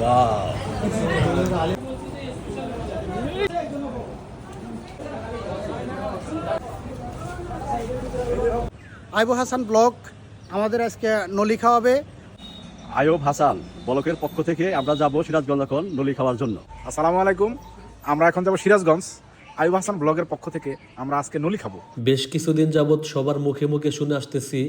আইবু Hasan block আমাদের আজকে নলি খাওয়াবে। আয়ব হাসান ব্লকের পক্ষ থেকে আমরা যাব সিরাজগঞ্জ এখন নলি খাওয়ার জন্য। আসসালামু আলাইকুম আমরা এখন যাব সিরাজগঞ্জ। আইব হাসান ব্লগের পক্ষ থেকে আমরা আজকে নলি খাব। বেশ কিছুদিন যাবৎ সবার মুখে মুখে শুনে আসতেছি,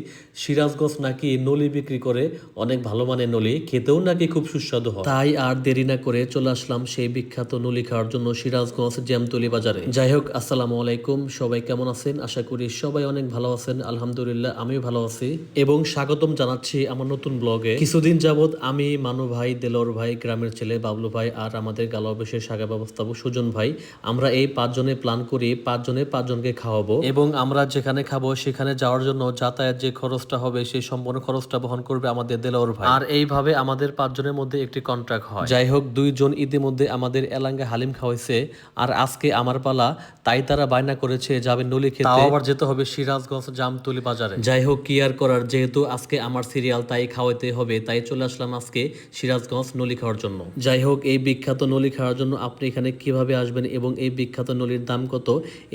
সিরাজগঞ্জ নাকি নলি বিক্রি করে অনেক ভালো মানের নলি, খেতেও নাকি খুব সুস্বাদু হয়। তাই আর দেরি না করে চলে আসলাম সেই বিখ্যাত নলি খাওয়ার জন্য সিরাজগঞ্জ জ্যামতলি বাজারে। যাই হোক, আসসালামু আলাইকুম, সবাই কেমন আছেন? আশা করি সবাই অনেক ভালো আছেন, আলহামদুলিল্লাহ আমিও ভালো আছি। এবং স্বাগতম জানাচ্ছি আমার নতুন ব্লগে। কিছুদিন যাবৎ আমি মানু ভাই দেলোর ভাই, গ্রামের ছেলে বাবলু ভাই আর আমাদের গালাবেশের সাগা ব্যবস্থাপক সুজন ভাই, আমরা এই পাঁচজনে প্ল্যান করি পাঁচজনে পাঁচজনকে খাওয়াবো। এবং আমরা যেখানে খাব সেখানে যাওয়ার জন্য যাতায়াত যে খরচটা হবে সেই সম্পূর্ণ খরচটা বহন করবে আমাদের দেলোর ভাই। আর এইভাবে আমাদের পাঁচজনের মধ্যে একটি কন্ট্রাক্ট হয়। যাই হোক দুইজন ইতিমধ্যে আমাদের এলাঙ্গা হালিম খাওয়াইছে। আর আজকে আমার পালা তাই তারা বায়না করেছে যাবে নলি খেতে। আবার যেতে হবে সিরাজগঞ্জ জামতলি বাজারে। যাই হোক কি আর করার যেহেতু আজকে আমার সিরিয়াল তাই খাওয়াইতে হবে তাই চলে আসলাম আজকে সিরাজগঞ্জ নলি খাওয়ার জন্য। যাই হোক এই বিখ্যাত নলি খাওয়ার জন্য আপনি এখানে কীভাবে আসবেন এবং এই বিখ্যাত নলির দাম কত,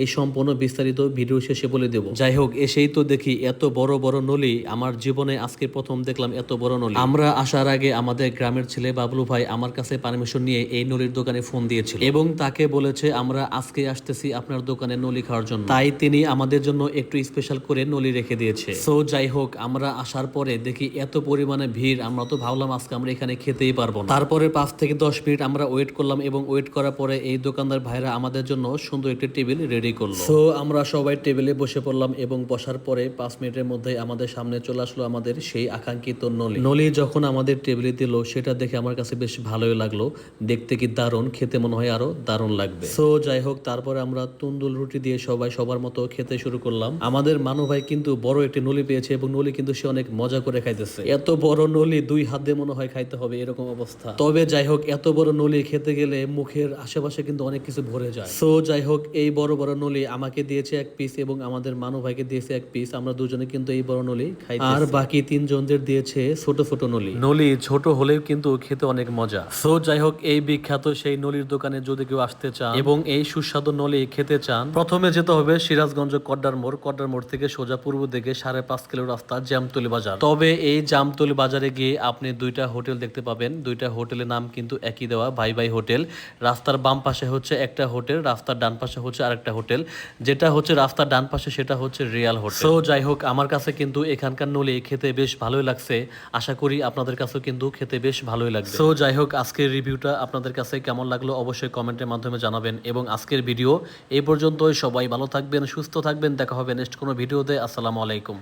এই সম্পূর্ণ বিস্তারিত ভিডিও শেষে বলে দেব। যাই হোক এসেই তো দেখি এত বড় বড় নলি, আমার জীবনে আজকে প্রথম দেখলাম এত বড় নলি। আমরা আসার আগে আমাদের গ্রামের ছেলে বাবলু ভাই আমার কাছে পারমিশন নিয়ে এই নলির দোকানে ফোন দিয়েছিল। এবং তাকে বলেছে, আমরা আজকে আসতেছি আপনার দোকানে নলি খাওয়ার জন্য। তাই তিনি আমাদের জন্য একটু স্পেশাল করে নলি রেখে দিয়েছে। সো যাই হোক আমরা আসার পরে দেখি এত পরিমাণে ভিড়, আমরা তো ভাবলাম আজকে আমরা এখানে খেতেই পারব তারপরে পাঁচ থেকে দশ মিনিট আমরা ওয়েট করলাম এবং ওয়েট করার পরে এই দোকানদার ভাইরা আমাদের জন্য সুন্দর একটি টেবিল রেডি করল। সো আমরা সবাই টেবিলে বসে পড়লাম এবং বসার পরে পাঁচ মিনিটের মধ্যে আমাদের সামনে চলে আসলো আমাদের সেই আকাঙ্ক্ষিত নলি। নলি যখন আমাদের টেবিলে দিল, সেটা দেখে আমার কাছে বেশ ভালোই লাগল। দেখতে কি দারুণ, খেতে মনে হয় আরও দারুণ লাগবে। সো যাই হোক, তারপরে আমরা তুন্দুল রুটি দিয়ে সবাই সবার মতো খেতে শুরু করলাম। আমাদের মানু ভাই কিন্তু বড় একটি নলি পেয়েছে এবং নলি কিন্তু সে অনেক মজা করে খাইতেছে। এত বড় নলি দুই হাত মনে হয় খাইতে হবে, এরকম অবস্থা। তবে যাই হোক, এত বড় নলি খেতে গেলে মুখের আশেপাশে কিন্তু অনেক কিছু ভরে যায়। সো যাই হোক এই বড় বড় নলি আমাকে দিয়েছে এক পিস এবং আমাদের মানু ভাইকে দিয়েছে এক পিস আমরা দুজনে কিন্তু এই বড় নলি খাই আর বাকি তিনজনদের দিয়েছে ছোট ছোট নলি। নলি ছোট হলেও কিন্তু খেতে অনেক মজা। সো যাই হোক এই বিখ্যাত সেই নলির দোকানে যদি কেউ আসতে চান এবং এই সুস্বাদু নলি খেতে চান প্রথমে যেতে হবে সিরাজগঞ্জ কড্ডার মোড়। কড্ডার মোড় থেকে সোজা পূর্ব দিকে সাড়ে পাঁচ কিলো রাস্তা জামতলি বাজার। তবে এই জামতলি বাজারে গিয়ে আপনি দুইটা হোটেল দেখতে পাবেন। দুইটা হোটেলের নাম কিন্তু একই দেওয়া ভাই ভাই হোটেল। রাস্তার বাম পাশে হচ্ছে একটা হোটেল রাস্তার ডান পাশে হচ্ছে আরেকটা হোটেল। যেটা হচ্ছে রাস্তার ডান পাশে সেটা হচ্ছে রিয়াল হোটেল। সো যাই হোক আমার কাছে কিন্তু এখানকার নলি খেতে বেশ ভালোই লাগছে। আশা করি আপনাদের কাছেও কিন্তু খেতে বেশ ভালোই লাগবে। সো যাই হোক আজকের রিভিউটা আপনাদের কাছে কেমন লাগল অবশ্যই কমেন্টের মাধ্যমে জানাবেন। এবং আজকের ভিডিও এই পর্যন্তই। সবাই ভালো থাকবেন সুস্থ থাকবেন। দেখা হবে নেক্সট কোনো ভিডিওতে। আসসালামু আলাইকুম।